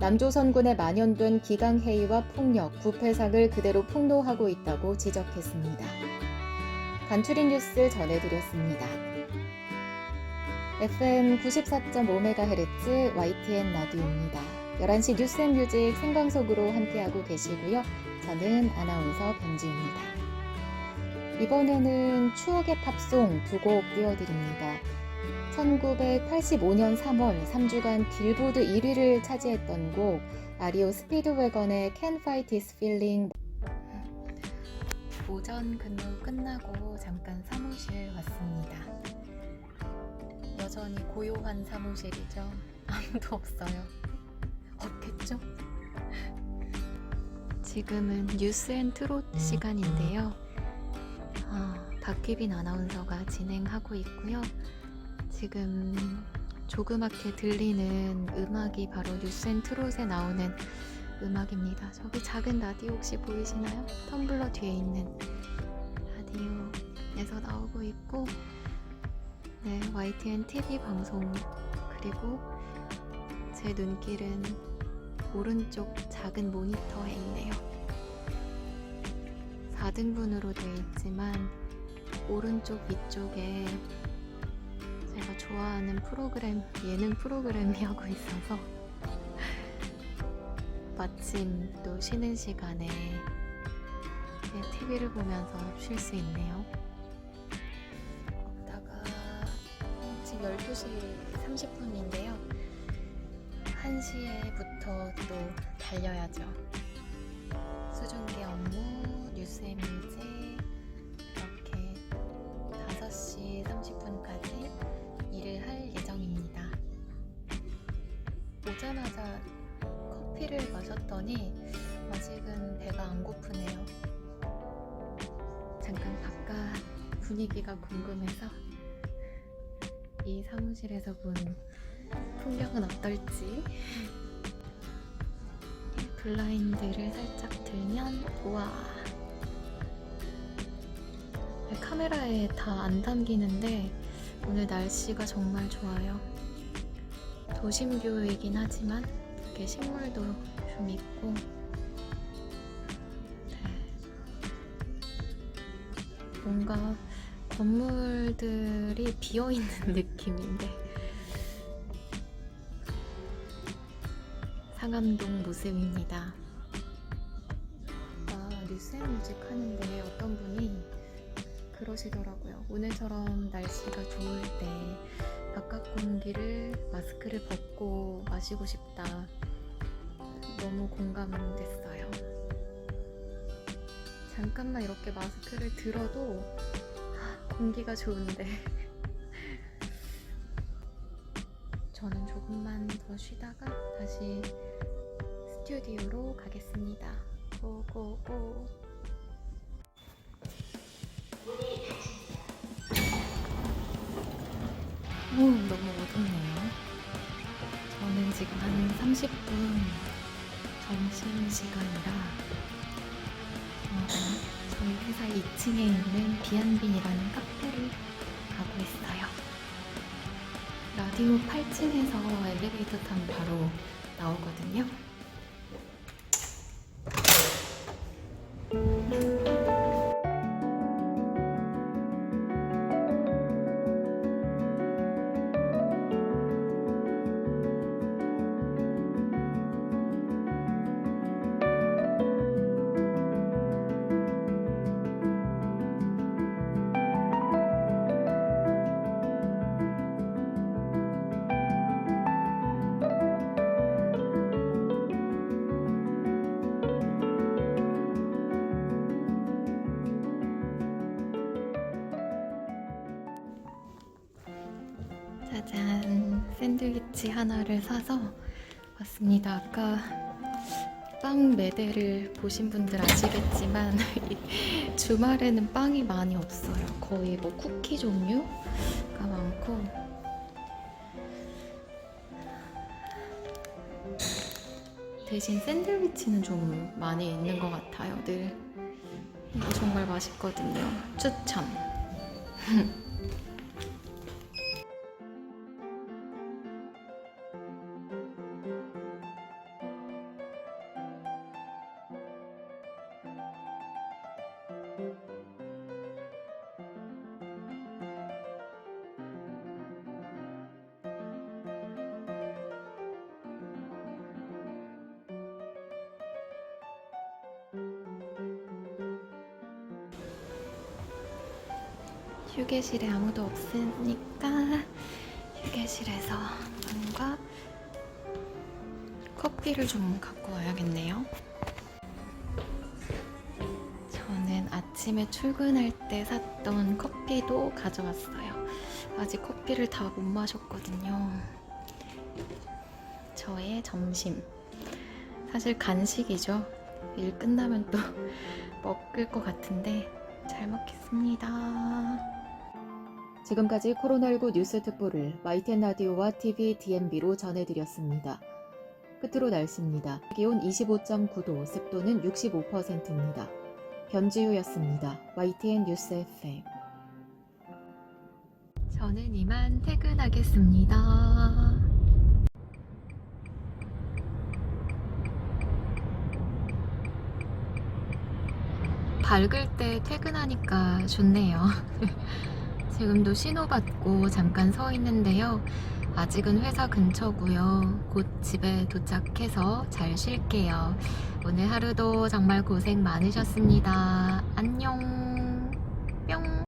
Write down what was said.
남조선군에 만연된 기강해이와 폭력, 부패상을 그대로 폭로하고 있다고 지적했습니다. 간추린 뉴스 전해드렸습니다. FM 94.5MHz YTN 라디오입니다. 11시 뉴스 앤 뮤직 생방송으로 함께하고 계시고요. 저는 아나운서 변지입니다. 이번에는 추억의 팝송 두 곡 띄워드립니다. 1985년 3월 3주간 빌보드 1위를 차지했던 곡 아리오 스피드웨건의 Can Fight This Feeling 오전 근무 끝나고 잠깐 사무실 왔습니다. 여전히 고요한 사무실이죠. 아무도 없어요. 없겠죠? 지금은 뉴스 앤 트롯 시간인데요. 아, 박희빈 아나운서가 진행하고 있고요. 지금 조그맣게 들리는 음악이 바로 뉴스 앤 트롯에 나오는 음악입니다. 저기 작은 라디오 혹시 보이시나요? 텀블러 뒤에 있는 라디오에서 나오고 있고 네, YTN TV 방송 그리고 제 눈길은 오른쪽 작은 모니터에 있네요. 4등분으로 되어 있지만 오른쪽 위쪽에 좋아하는 프로그램, 예능 프로그램이 하고 있어서 마침 또 쉬는 시간에 TV를 보면서 쉴 수 있네요. 거기다가 지금 12시 30분인데요. 1시에부터 또 달려야죠. 수중계 업무, 뉴스 이렇게 오자마자 커피를 마셨더니 아직은 배가 안 고프네요. 잠깐 바깥 분위기가 궁금해서 이 사무실에서 본 풍경은 어떨지. 블라인드를 살짝 들면 우와. 카메라에 다 안 담기는데 오늘 날씨가 정말 좋아요 도심뷰이긴 하지만 이렇게 식물도 좀 있고 네. 뭔가 건물들이 비어있는 느낌인데 상암동 모습입니다. 아, 뉴스 앤 뮤직 하는데 어떤 분이 그러시더라고요. 오늘처럼 날씨가 좋을 때 바깥 공기를 마스크를 벗고 마시고 싶다. 너무 공감됐어요. 잠깐만 이렇게 마스크를 들어도 아, 공기가 좋은데 저는 조금만 더 쉬다가 다시 스튜디오로 가겠습니다. 고고고. 오, 너무 어둡네요. 저는 지금 한 30분 점심시간이라 어, 저희 회사 2층에 있는 비안빈이라는 카페를 가고 있어요. 라디오 8층에서 엘리베이터 타면 바로 나오거든요. 샌드위치 하나를 사서 왔습니다. 아까 빵 매대를 보신 분들 아시겠지만 이 주말에는 빵이 많이 없어요. 거의 뭐 쿠키 종류가 많고 대신 샌드위치는 좀 많이 있는 것 같아요. 늘 이거 정말 맛있거든요. 추천. 휴게실에 아무도 없으니까 휴게실에서 뭔가 커피를 좀 갖고 와야겠네요. 저는 아침에 출근할 때 샀던 커피도 가져왔어요. 아직 커피를 다 못 마셨거든요. 저의 점심. 사실 간식이죠. 일 끝나면 또 먹을 것 같은데 잘 먹겠습니다. 지금까지 코로나19 뉴스 특보를 YTN 라디오와 TV DMB로 전해드렸습니다. 끝으로 날씨입니다. 기온 25.9도, 습도는 65%입니다. 변지우였습니다. YTN 뉴스 FM. 저는 이만 퇴근하겠습니다. 밝을 때 퇴근하니까 좋네요. 지금도 신호받고 잠깐 서 있는데요. 아직은 회사 근처고요. 곧 집에 도착해서 잘 쉴게요. 오늘 하루도 정말 고생 많으셨습니다. 안녕. 뿅.